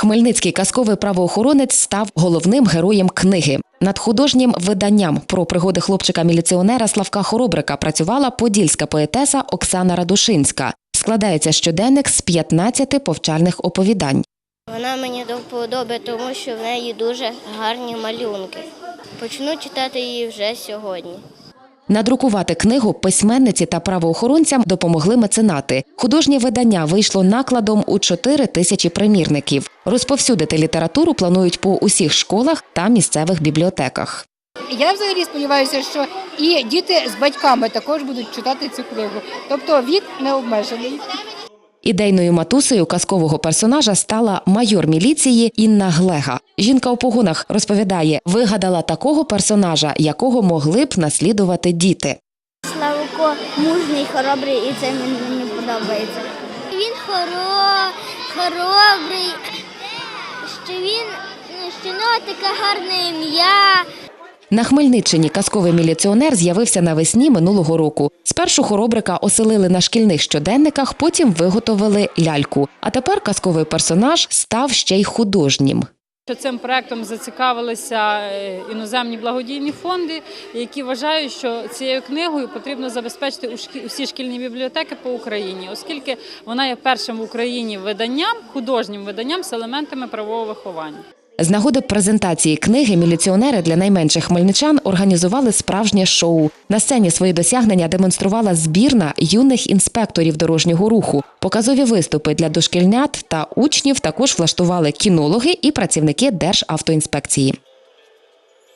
Хмельницький казковий правоохоронець став головним героєм книги. Над художнім виданням про пригоди хлопчика-міліціонера Славка Хоробрика працювала подільська поетеса Оксана Радушинська. Складається щоденник з 15 повчальних оповідань. Вона мені до тому що в неї дуже гарні малюнки. Почну читати її вже сьогодні. Надрукувати книгу письменниці та правоохоронцям допомогли меценати. Художнє видання вийшло накладом у 4 тисячі примірників. Розповсюдити літературу планують по усіх школах та місцевих бібліотеках. Я взагалі сподіваюся, що і діти з батьками також будуть читати цю книгу. Тобто вік не обмежений. Ідейною матусею казкового персонажа стала майор міліції Інна Глега. Жінка у погонах розповідає, вигадала такого персонажа, якого могли б наслідувати діти. Славко мужній, хоробрий, і це мені, подобається. Він хоро, хоробрий, що він що нього таке гарне ім'я. На Хмельниччині казковий міліціонер з'явився навесні минулого року. Спершу хоробрика оселили на шкільних щоденниках, потім виготовили ляльку. А тепер казковий персонаж став ще й художнім. цим проектом зацікавилися е, іноземні благодійні фонди, які вважають, що цією книгою потрібно забезпечити усі шкільні бібліотеки по Україні, оскільки вона є першим в Україні виданням, художнім виданням з елементами правового виховання. З нагоди презентації книги міліціонери для найменших хмельничан організували справжнє шоу. На сцені свої досягнення демонструвала збірна юних інспекторів дорожнього руху. Показові виступи для дошкільнят та учнів також влаштували кінологи і працівники Державтоінспекції.